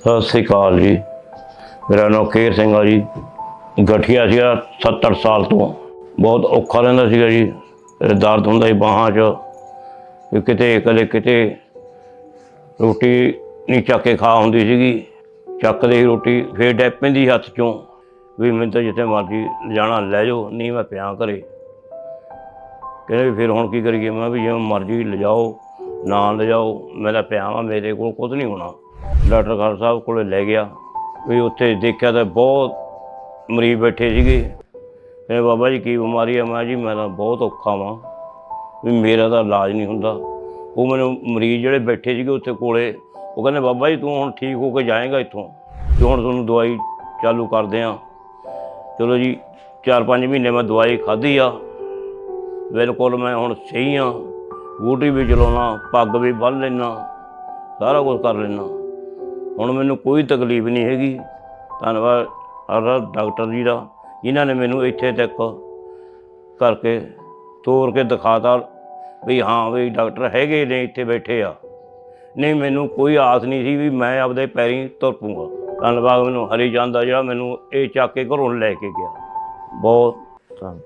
ਸਤਿ ਸ੍ਰੀ ਅਕਾਲ ਜੀ। ਮੇਰਾ ਨਾਮ ਕੇਰ ਸਿੰਘ ਆ ਜੀ। ਗਠੀਆ ਸੀਗਾ 70 ਸਾਲ ਤੋਂ। ਬਹੁਤ ਔਖਾ ਰਹਿੰਦਾ ਸੀਗਾ ਜੀ। ਦਰਦ ਹੁੰਦਾ ਸੀ ਬਾਹਾਂ 'ਚ। ਵੀ ਕਿਤੇ, ਕਦੇ ਕਿਤੇ ਰੋਟੀ ਨਹੀਂ ਚੱਕ ਕੇ ਖਾ ਹੁੰਦੀ ਸੀਗੀ। ਚੱਕਦੇ ਹੀ ਰੋਟੀ ਫੇਰ ਡੈਪ ਪੈਂਦੀ ਹੱਥ 'ਚੋਂ। ਵੀ ਮੈਨੂੰ ਤਾਂ ਜਿੱਥੇ ਮਰਜ਼ੀ ਲਿਜਾਣਾ, ਲੈ ਜਾਓ, ਨਹੀਂ ਮੈਂ ਪਿਆ ਘਰੇ। ਕਹਿੰਦੇ ਵੀ ਫਿਰ ਹੁਣ ਕੀ ਕਰੀਏ? ਮੈਂ ਵੀ ਜਿਵੇਂ ਮਰਜ਼ੀ ਲਿਜਾਓ, ਨਾ ਲਿਜਾਓ, ਮੈਂ ਤਾਂ ਪਿਆ ਵਾਂ, ਮੇਰੇ ਕੋਲ ਕੁਝ ਨਹੀਂ ਹੋਣਾ। ਡਾਕਟਰ ਖਾਨ ਸਾਹਿਬ ਕੋਲੇ ਲੈ ਗਿਆ। ਵੀ ਉੱਥੇ ਦੇਖਿਆ ਤਾਂ ਬਹੁਤ ਮਰੀਜ਼ ਬੈਠੇ ਸੀਗੇ। ਕਹਿੰਦੇ, ਬਾਬਾ ਜੀ, ਕੀ ਬਿਮਾਰੀ ਆ? ਮੈਂ ਜੀ, ਮੈਂ ਤਾਂ ਬਹੁਤ ਔਖਾ ਵਾਂ। ਵੀ ਮੇਰਾ ਤਾਂ ਇਲਾਜ ਨਹੀਂ ਹੁੰਦਾ। ਉਹ ਮੈਨੂੰ ਮਰੀਜ਼ ਜਿਹੜੇ ਬੈਠੇ ਸੀਗੇ ਉੱਥੇ ਕੋਲੇ, ਉਹ ਕਹਿੰਦੇ, ਬਾਬਾ ਜੀ, ਤੂੰ ਹੁਣ ਠੀਕ ਹੋ ਕੇ ਜਾਏਗਾ ਇੱਥੋਂ। ਤੇ ਹੁਣ ਤੁਹਾਨੂੰ ਦਵਾਈ ਚਾਲੂ ਕਰਦੇ ਆ। ਚਲੋ ਜੀ 4-5 ਮਹੀਨੇ ਮੈਂ ਦਵਾਈ ਖਾਧੀ ਆ। ਬਿਲਕੁਲ ਮੈਂ ਹੁਣ ਸਹੀ ਆ। ਗੂਟੀ ਵੀ ਚਲਾਉਣਾ, ਪੱਗ ਵੀ ਬੰਨ੍ਹ ਲੈਣਾ ਸਾਰਾ ਕੁਝ ਕਰ ਲੈਣਾ ਹੁਣ ਮੈਨੂੰ ਕੋਈ ਤਕਲੀਫ ਨਹੀਂ ਹੈਗੀ। ਧੰਨਵਾਦ ਹਰ ਡਾਕਟਰ ਜੀ ਦਾ, ਜਿਨ੍ਹਾਂ ਨੇ ਮੈਨੂੰ ਇੱਥੇ ਤੱਕ ਕਰਕੇ ਤੋਰ ਕੇ ਦਿਖਾਤਾ ਵੀ ਹਾਂ ਵੀ ਡਾਕਟਰ ਹੈਗੇ ਨੇ, ਇੱਥੇ ਬੈਠੇ ਆ। ਨਹੀਂ, ਮੈਨੂੰ ਕੋਈ ਆਸ ਨਹੀਂ ਸੀ ਵੀ ਮੈਂ ਆਪਦੇ ਪੈਰੀਂ ਤੁਰ ਪੂੰਗਾ ਧੰਨਵਾਦ ਮੈਨੂੰ ਹਰੀ ਚੰਦ ਦਾ ਜਿਹੜਾ ਮੈਨੂੰ ਇਹ ਚੱਕ ਕੇ ਘਰੋਂ ਲੈ ਕੇ ਗਿਆ। ਬਹੁਤ ਧੰਨ